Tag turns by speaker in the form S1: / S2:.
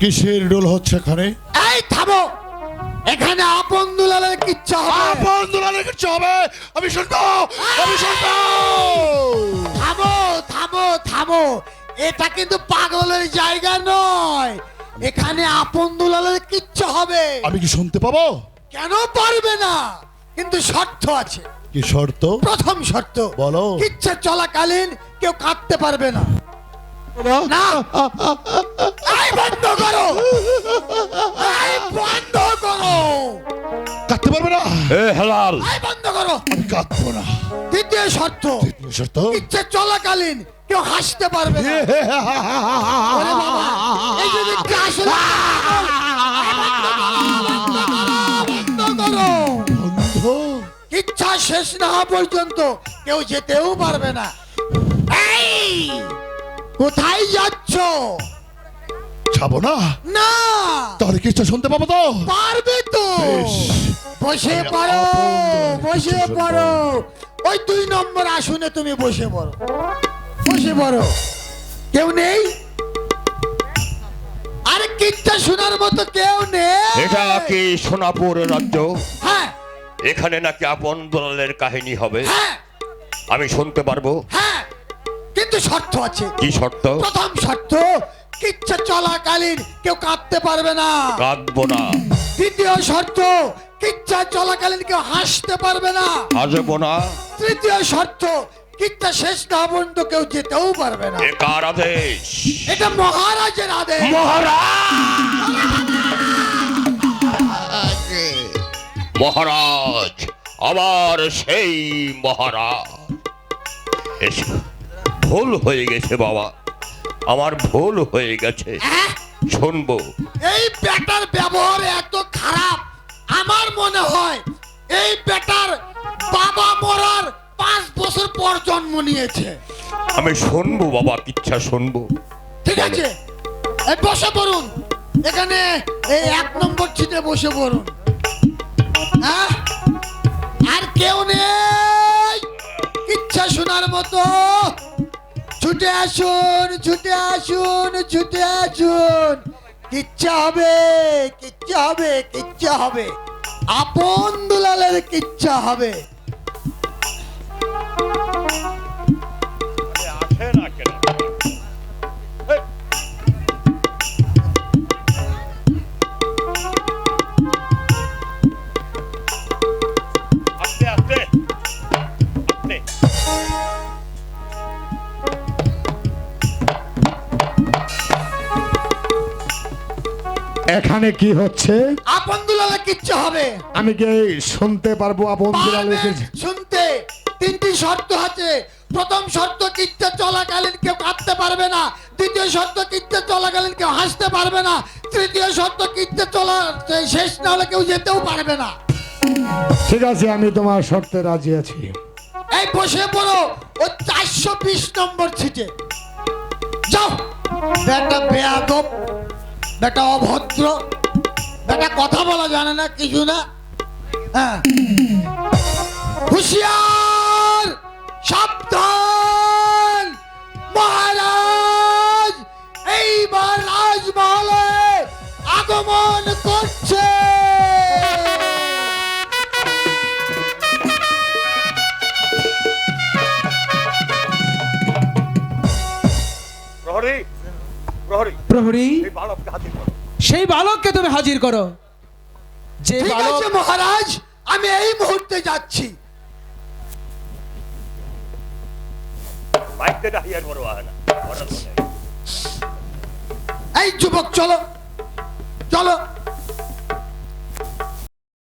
S1: কিসের ডোল হচ্ছে এখানে?
S2: এই থামো! এখানে আপন দুলালের কিচ্ছা হবে।
S1: আপন দুলালের কিছু হবে। আমি শুনব আমি শুনব।
S2: থামো থামো থামো। এটা কিন্তু পাগলের জায়গা নয়। এখানে আপন দুলালের কিচ্ছা হবে।
S1: আমি কি শুনতে পাবো?
S2: কেন পারবে না? কিন্তু শর্ত আছে।
S1: কি শর্ত?
S2: প্রথম শর্ত
S1: বলো।
S2: কিচ্ছা চলাকালীন কেউ কাঁদতে পারবে না। না এই বন্ধ করো এই বন্ধ করো
S1: কাটতে পারবে না
S3: এ হেলাল
S2: এই বন্ধ করো
S1: আমি কাঁদবো না
S2: দ্বিতীয় শর্ত
S1: দ্বিতীয় শর্ত
S2: কিচ্ছা চলাকালীন কেউ হাসতে পারবে না এই যদি আসলে বন্ধ করো
S1: বন্ধু
S2: ইচ্ছা শেষ না হওয়া পর্যন্ত কেউ যেতেও পারবে না কোথায় যাচ্ছ?
S1: যাব না।
S2: না।
S1: তাহলে কিচ্ছু শুনতে পাবো তো?
S2: পারবে তো। বসে পড়ো বসে পড়ো। ওই দুই নম্বর আসনে তুমি বসে পড়ো। বসে পড়ো। কেউ নেই? আরে কিচ্ছা শোনার মতো কেউ নেই।
S3: এটা কি সোনাপুর রাজ্য?
S2: হ্যাঁ।
S3: এখানে নাকি আপন দলালের কাহিনী হবে।
S2: হ্যাঁ।
S3: আমি শুনতে পারব।
S2: হ্যাঁ। কিন্তু শর্ত আছে।
S3: কি শর্ত?
S2: প্রথম শর্ত কিচ্ছা চলাকালীন কেউ কাঁদতে পারবে না।
S3: কাঁদবো না।
S2: দ্বিতীয় শর্ত কিচ্ছা চলাকালীন কেউ হাসতে পারবে না।
S3: হাসবো না।
S2: তৃতীয় শর্ত কিচ্ছা শেষ না পর্যন্ত কেউ যেতেও পারবে না।
S3: কার আদেশ?
S2: এটা মহারাজের আদেশ।
S3: মহারাজ! মহারাজ আবার সেই মহারাজ। এসো। ভুল হয়ে গেছে বাবা। আমার ভুল হয়ে গেছে।
S2: আহ,
S3: শুনব।
S2: এই বেটার ব্যবহার এত খারাপ আমার মনে হয় এই বেটার বাবা মরার পাঁচ বছর পর জন্ম নিয়েছে।
S3: আমি শুনব বাবা কিচ্ছা শুনব।
S2: ঠিক আছে? এই বসে পড়ুন। এখানে এই এক নম্বর সিটে বসে পড়ুন। হ্যাঁ? আর কেউ নেই। ইচ্ছা শোনার মতো। ছুটে আসুন ছুটে আসুন ছুটে আসুন। কিচ্ছা হবে কিচ্ছা হবে কিচ্ছা হবে। আপন দুলালের কিচ্ছা হবে।
S4: এখানে কি হচ্ছে?
S2: আপন দুলালের কিচ্ছা হবে।
S4: আমি কি শুনতে পারব আপন
S2: পারবেন শুনতে। তিনটি শর্ত আছে। প্রথম শর্ত কিচ্ছা চলাকালীন কেউ কাঁদতে পারবে না। দ্বিতীয় শর্ত কিচ্ছা চলাকালীন কেউ হাসতে পারবে না। তৃতীয় শর্ত কিচ্ছা চলা শেষ না হলে কেউ যেতেও পারবে না।
S4: ঠিক আছে আমি তোমার শর্তে রাজি আছি।
S2: এই বসে পড়ো। ও চারশো বিশ নম্বর সিটে। যাও। বেটা বেয়াদব। বেটা অভদ্র। বেটা কথা বলা জানে না কিছু না। হ্যাঁ। হুশিয়ার!
S3: প্রহরী
S5: সেই বালককে তুমি হাজির করো। যে বালক
S2: মহারাজ আমি এই মুহূর্তে যাচ্ছি। এই যুবক চলো। চলো।